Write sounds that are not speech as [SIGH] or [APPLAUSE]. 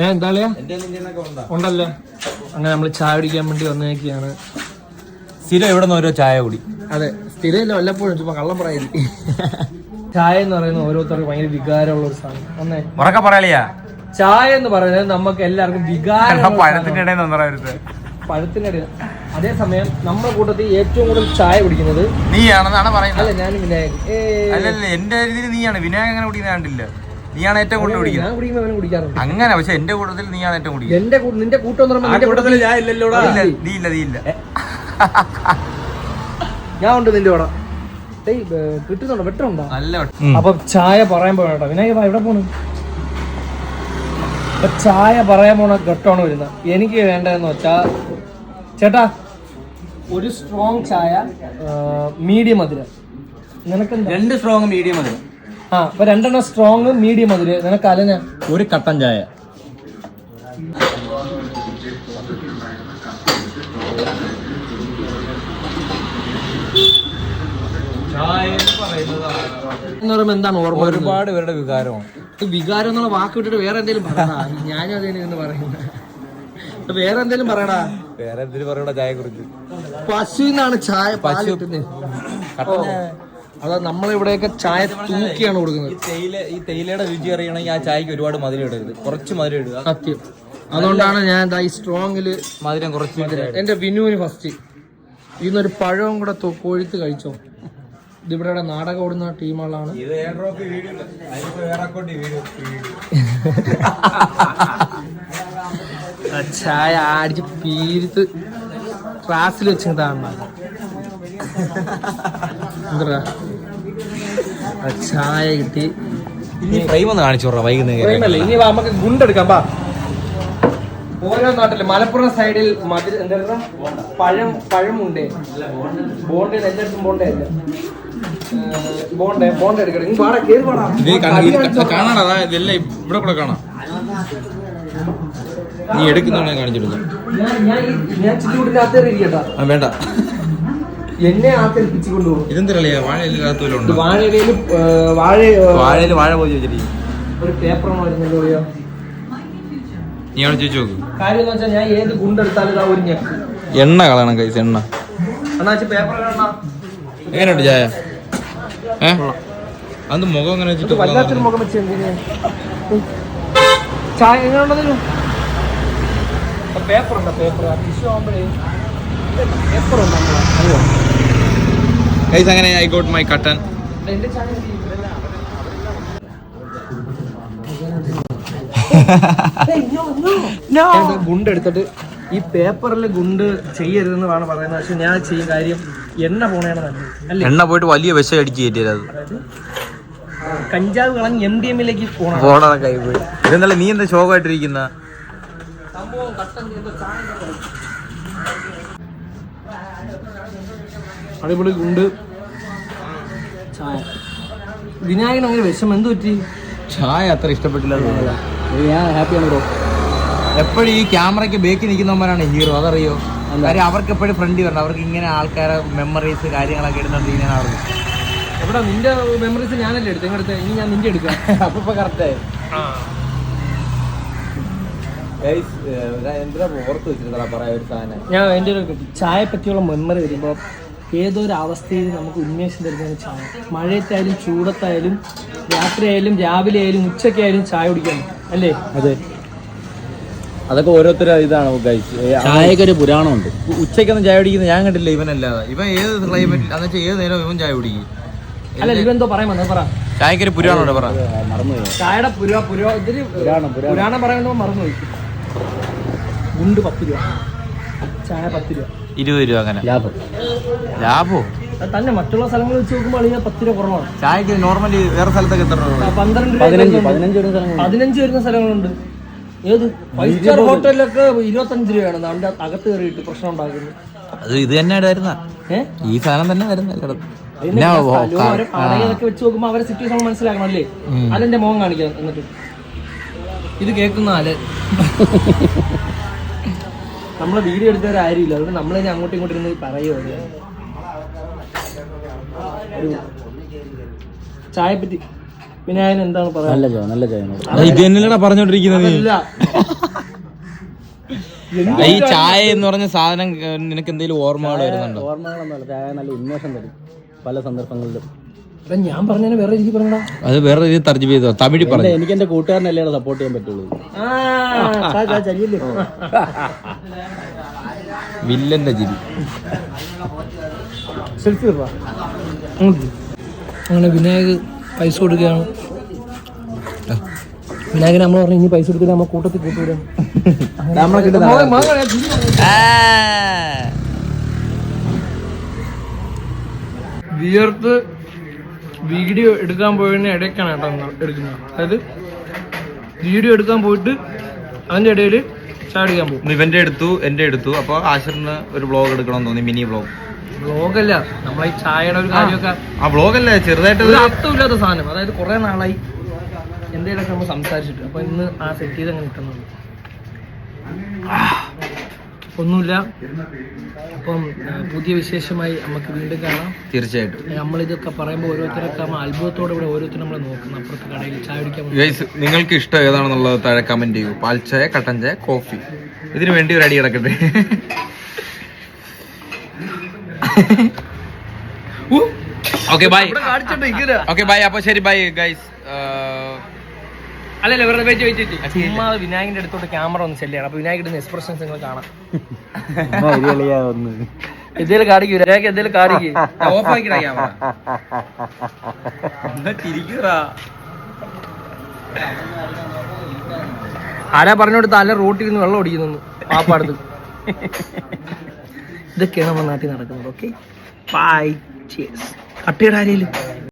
ഏ എന്താളിയാ? ഉണ്ടല്ലേ. അങ്ങനെ നമ്മൾ ചായ കുടിക്കാൻ വേണ്ടി വന്നേക്കാണ്. സ്ഥിരം ഇവിടെ നിന്ന് ഓരോ ചായ കുടി? അതെ സ്ഥിരം വല്ലപ്പോഴും ചുമ്മാ കള്ളം പറയൽ ചായ എന്ന് പറയുന്നത് ഓരോരുത്തർക്കും ഭയങ്കര വികാരമുള്ള ഒരു സാധനം. ഉറക്കെ പറയാ ചായ എന്ന് പറയുന്നത് നമുക്ക് എല്ലാവർക്കും വികാരം പഴത്തിനിടയിൽ അതേസമയം നമ്മുടെ കൂട്ടത്തിൽ ഏറ്റവും കൂടുതൽ ചായ കുടിക്കുന്നത് നീയാണെന്നാണ് പറയുന്നത്. അല്ല ഞാൻ വിനായകൻ. അല്ലല്ല എന്റെ രീതിയിൽ നീയാണ്. വിനായകൻ അങ്ങനെ കുടിക്കുന്ന കണ്ടില്ല. നീയാണ് ഏറ്റവും കൂടുതൽ കുടിക്കുന്നത്. ഞാൻ കുടിക്കുമ്പോൾ അവനും കുടിക്കാറുണ്ട്. അങ്ങനെ പക്ഷെ എന്റെ കൂട്ടത്തിൽ നീയാണ് ഏറ്റവും കുടിക്കുന്നത്. എന്റെ കൂ- നിന്റെ കൂട്ടം എന്ന് പറയുമ്പോൾ നിന്റെ കൂട്ടത്തിൽ ഞാൻ ഇല്ലല്ലോടാ. നീ ഇല്ല നീ ഇല്ല. ഞാൻ ഉണ്ട് നിന്റെ കൂടെ. ഏയ് ഏ, കിട്ടുന്നുണ്ടോ? വെട്ടമുണ്ടോ? നല്ല അപ്പൊ ചായ പറയാൻ പോകട്ടോ വിനായക എവിടെ പോണു? അപ്പൊ ചായ പറയാൻ പോണ ഘട്ടമാണ് വരുന്നത്. എനിക്ക് വേണ്ടതെന്ന് വെച്ചാ ചേട്ടാ ഒരു സ്ട്രോങ് ചായ മീഡിയം മധുരം. നിനക്കെന്താ? രണ്ട് സ്ട്രോങ് മീഡിയം മതി ആ അപ്പൊ രണ്ടെണ്ണം സ്ട്രോങ് മീഡിയം മധുര നിനക്ക് അലന ഒരു കട്ടൻ ചായ. എന്ന് പറയുമ്പോ എന്താണ് ഓർമ്മ വരുന്നത്? ഒരുപാട് പേരുടെ വികാരമാണ്. ഇത് വികാരം എന്നുള്ള വാക്ക് വിട്ടിട്ട് വേറെ എന്തെങ്കിലും പറയണ ഞാനും അതേനെ എന്ന് പറയുന്നത്. ഇത് വേറെ എന്തെങ്കിലും പറയടാ. വേറെ എന്തിനു പറയണ ചായ കുറിച്ച് പശുവിനാണ് ചായ പാൽ കിട്ടുന്നത് കട്ടൻ ചായ. അതാ നമ്മളിവിടെയൊക്കെ ചായ തൂക്കിയാണ് ഈ കൊടുക്കുന്നത് തേയില ഈ തേയിലയുടെ രുചി അറിയണമെങ്കിൽ ആ ചായക്ക് ഒരുപാട് മധുരം ഇടരുത്. കുറച്ച് മധുരം ഇടുക. സത്യം. അതുകൊണ്ടാണ് ഞാൻ ദാ ഈ സ്ട്രോങ്ങിൽ മധുരം കുറച്ച് എന്റെ വിനുവിന് ഫസ്റ്റ് ഇന്നൊരു പഴവും കൂടെ കൊഴുത്ത് കഴിച്ചോ? ഇതിവിടെ നാടകം ഓടുന്ന ടീമുകളാണ്. ചായ അടിച്ച് പീരുത്ത് ക്ലാസ്സിൽ വെച്ചതാണ് എന്താ? ചായ കിട്ടി. ഇനി ഫ്രെയിം ഒന്ന് കാണിച്ചു വിടാം വൈകുന്നേരം ഇനി നമുക്ക് ഗുണ്ടെടുക്കാം പാ ഓരോ നാട്ടിൽ മലപ്പുറം സൈഡിൽ മധുര എന്താ പഴം പഴമുണ്ട്. ബോണ്ടേ എല്ലായിടത്തും ബോണ്ടേ അല്ല ബോണ്ടേ ബോണ്ടേ എടുക്കണം. ഇങ്ങ് വാടാ കേറി വാടാ. കാണാടാ അതാ ഇതെല്ലാം ഇവിടെ കൂടെ കാണാം. നീ വേണ്ട. എന്നെ ആക്കരിപ്പിച്ചു പിച്ചു കൊണ്ടുപോകും ഇതെന്തരളിയാ വാഴ എല്ലാത്തും ഇത് വാഴയിലയിൽ വാഴ വാഴയിൽ വാഴ പോയി ചോദിച്ചിട്ട് ഒരു പേപ്പറാണ് വരുന്നത് അറിയോ നീ അവിടെ ചോദിച്ചു നോക്ക്. കാര്യം എന്ന് വെച്ചാൽ ഞാൻ ഏത് ഗുണ്ടെടുത്താലും ഇതാ ഒരു ഞെക്ക്. എണ്ണ കളയണം കൈസ് എണ്ണ. പേപ്പർ കാണാ എങ്ങനെയുണ്ട് ചായ? ഏ? മുഖം എങ്ങനെ വെച്ചിട്ട് വല്ലാത്തൊരു മുഖം വെച്ച് ചായ പേപ്പർ ഉണ്ടോ പേപ്പർ ടിഷ്യൂ ആകുമ്പോഴേ കൈസ് അങ്ങനെ ഐ ഗോട്ട് മൈ കട്ടൻ ഗുണ്ട് എടുത്തിട്ട് ഈ പേപ്പറിൽ ഗുണ്ട് ചെയ്യരുതെന്ന് വേണം പറയുന്നത്. പക്ഷെ ഞാൻ ചെയ്യുന്ന കാര്യം എണ്ണ പോണേണ് നല്ലത്. എണ്ണ പോയിട്ട് വലിയ വിശ അടിച്ച് കയറ്റിയത് കഞ്ചാവ് കളഞ്ഞ് എം ഡി എമ്മിലേക്ക് പോണം കൈ പോയി. ഇതെന്നല്ല നീ എന്താ ശോകമായിട്ടിരിക്കുന്ന? സംഭവം അടിപൊളി ഗുണ്ട് ചായ. വിനായകൻ അങ്ങനെ വിഷം എന്ത് പറ്റി? ചായ അത്ര ഇഷ്ടപ്പെട്ടില്ല ഞാൻ ഹാപ്പിയാണ് ബ്രോ എപ്പോഴും ഈ ക്യാമറയ്ക്ക് ബേക്ക് നിൽക്കുന്നവന്മാരാണ് ഹീറോ അതറിയോ? കാര്യം അവർക്ക് എപ്പോഴും ഫ്രണ്ട് വരണം. അവർക്ക് ഇങ്ങനെ ആൾക്കാരെ മെമ്മറീസ് കാര്യങ്ങളൊക്കെ എടുത്തോണ്ട് ഇങ്ങനെ അവർക്ക്. എവിടെ നിന്റെ മെമ്മറീസ് ഞാനല്ലേ എടുത്ത്? ഇങ്ങടുത്ത് ഇനി ഞാൻ നിന്റെ എടുക്കാം. [LAUGHS] അപ്പൊ ഇപ്പൊ കറക്റ്റായി എന്തിനാ ഓർത്ത് വെച്ചിരുന്നടാ പറയാ ഒരു സാധനം ഞാൻ എന്റെ ഒരു ചായ പറ്റിയുള്ള മെമ്മറി വരുമ്പോൾ ഏതൊരു അവസ്ഥയിൽ നമുക്ക് ഉന്മേഷം തരുന്ന ചായ. മഴയത്തായാലും ചൂടത്തായാലും രാത്രിയായാലും രാവിലെ ആയാലും ഉച്ചയ്ക്കായാലും ചായ കുടിക്കാൻ അല്ലേ? അതെ. അതൊക്കെ ഓരോരുത്തര ഇതാണ് ചായക്കൊരു പുരാണമുണ്ട്. ഉച്ചയ്ക്കൊന്നും ചായ കുടിക്കുന്നത് ഞാൻ കണ്ടില്ല ഇവനല്ലാതെ. ഇവൻ ഏത് ക്ലൈമറ്റ് എന്ന് വെച്ചാൽ ഏത് നേരം ഇവൻ ചായ കുടിക്കും. അല്ല ഇവെന്തോ പറയാൻ വന്നത് പറ. ചായക്കൊരു പുരാണോടെ പറ. ചായയുടെ പുരാ പുരാ ഇതിന് പുരാണം പറയുമ്പോൾ മറന്നുപോയി. ഗുണ്ട് പത്ത് രൂപ. ചായ പത്ത് രൂപ. ഇരുപത് രൂപ അങ്ങനെ. ലാഭം. ലാഭോ? തന്നെ മറ്റുള്ള സ്ഥലങ്ങൾ വെച്ച് നോക്കുമ്പോൾ അളിയാ പത്ത് രൂപ കുറവാണ്. ചായക്ക് നോർമലി വേറെ സ്ഥലത്തൊക്കെ എത്ര രൂപ പന്ത്രണ്ട് രൂപ പതിനഞ്ച് വരുന്ന സ്ഥലങ്ങളുണ്ട്. ഏത്? ഫൈവ് സ്റ്റാർ ഹോട്ടലിലൊക്കെ ഇരുപത്തഞ്ച് രൂപയാണ്. അതിന്റെ അകത്ത് കയറിയിട്ട് പ്രശ്നം ഉണ്ടാക്കുന്നത്. അത് ഇത് തന്നെ വരുന്ന ഈ സാധനം തന്നെ വരുന്ന വെച്ച് നോക്കുമ്പോ അവരെ സിറ്റുവേഷൻ മനസ്സിലാക്കണം അല്ലേ? അതെന്റെ മോൻ കാണിക്കാം എന്നിട്ട്. ഇത് കേൾക്കുന്ന ആൽ [LAUGHS] നമ്മളെ വീഡിയോ എടുത്തവരാരും ഇല്ല അതുകൊണ്ട് നമ്മൾ തന്നെ അങ്ങോട്ടും ഇങ്ങോട്ടും ഇരുന്ന് പറയുമോ ചായ പറ്റി വിനായകൻ എന്താണ് പറയാ നല്ല ചായ നല്ല ചായ ഇത് തന്നെയല്ലടാ പറഞ്ഞോണ്ടിരിക്കുന്നത് ഈ ചായ എന്ന് പറഞ്ഞ സാധനം നിനക്ക് എന്തെങ്കിലും ഓർമ്മകൾ വരുന്നുണ്ടോ? ഓർമ്മകളൊന്നുമല്ല. ചായ നല്ല ഉന്മേഷം തരും. പല സന്ദർഭങ്ങളിലും. ഞാൻ പറഞ്ഞതിന് വേറെ രീതി പറഞ്ഞടാ അത് വേറെ രീതി തർജമ ചെയ്തോ? തമിഴ് പറഞ്ഞു? എനിക്ക് എന്റെ കൂട്ടുകാരനല്ലേ സപ്പോർട്ട് ചെയ്യാൻ പറ്റുള്ളൂ. വില്ലന്റെ ജിരി സെൽഫി അങ്ങനെ വിനായക് പൈസ കൊടുക്കുകയാണ്. വിനായകൻ നമ്മൾ പറഞ്ഞു ഇനി പൈസ കൊടുക്കില്ല നമ്മൾ കൂട്ടത്തിൽ കൂട്ടുവിടാം വിയർത്ത് വീഡിയോ എടുക്കാൻ പോയതിന് ഇടയ്ക്കാണ് കേട്ടോ നമ്മൾ എടുക്കുന്നത്. അതായത് വീഡിയോ എടുക്കാൻ പോയിട്ട് അതിന്റെ ഇടയിൽ ചാടിക്കാൻ പോകും. ഇവന്റെ എടുത്തു എന്റെ എടുത്തു. അപ്പോൾ ആശറിന് ഒരു ബ്ലോഗ് എടുക്കണം തോന്നി മിനി ബ്ലോഗ് ബ്ലോഗല്ല നമ്മളെ ഈ ചായയുടെ ഒരു കാര്യമൊക്കെ ആ ബ്ലോഗല്ല ചെറുതായിട്ട് ഒരു അർത്ഥമില്ലാത്ത സാധനം. അതായത് കുറെ നാളായി എന്തെങ്കിലുമൊക്കെ നമ്മൾ സംസാരിച്ചിട്ട്. അപ്പൊ ഇന്ന് ആ സെറ്റ് ചെയ്ത് അങ്ങനെ കിട്ടുന്നുണ്ട് ഒന്നുമില്ല. അപ്പം പുതിയ വിശേഷമായി നമുക്ക് വീണ്ടും കാണാം. തീർച്ചയായിട്ടും. നമ്മളിതൊക്കെ പറയുമ്പോൾ ഓരോരുത്തരൊക്കെ അത്ഭുതത്തോടെ ഇവിടെ ഓരോരുത്തരും നമ്മൾ നോക്കുന്നു. അപ്പുറത്ത് കടയിൽ ചായ കുടിക്കാൻ നിങ്ങൾക്ക് ഇഷ്ടം ഏതാണെന്നുള്ളത് താഴെ കമന്റ് ചെയ്യൂ. പാൽ ചായ കട്ടൻ ചായ കോഫി. ഇതിനു വേണ്ടി ഒരു അടി കിടക്കട്ടെ. ഓക്കെ ബൈ ഓക്കെ ബൈ അപ്പൊ ശരി ബൈ ഗൈസ് അല്ലല്ല വെറുതെ ചുമ്മാ വിനായകന്റെ അടുത്തോട്ട് ക്യാമറ ഒന്ന് ചെല്ലിയാണ് അപ്പൊ വിനായകന്റെ എക്സ്പ്രഷൻസ് നിങ്ങൾ കാണാം. എന്തേലും കാണിക്കൂ വിനായക എന്തേലും കാണിക്കൂ. Of ആക്കിടാ camera. ചിരിക്കൂറാ ആരാ പറഞ്ഞോട് തല റോട്ടിൽ നിന്ന് വെള്ളം ഓടിക്കുന്നു പാപ്പാടത്ത് ഇതൊക്കെയാണ് നമ്മുടെ നാട്ടിൽ നടക്കുന്നത് ഓക്കെ ബൈ കട്ടിയുടെ ആരെയും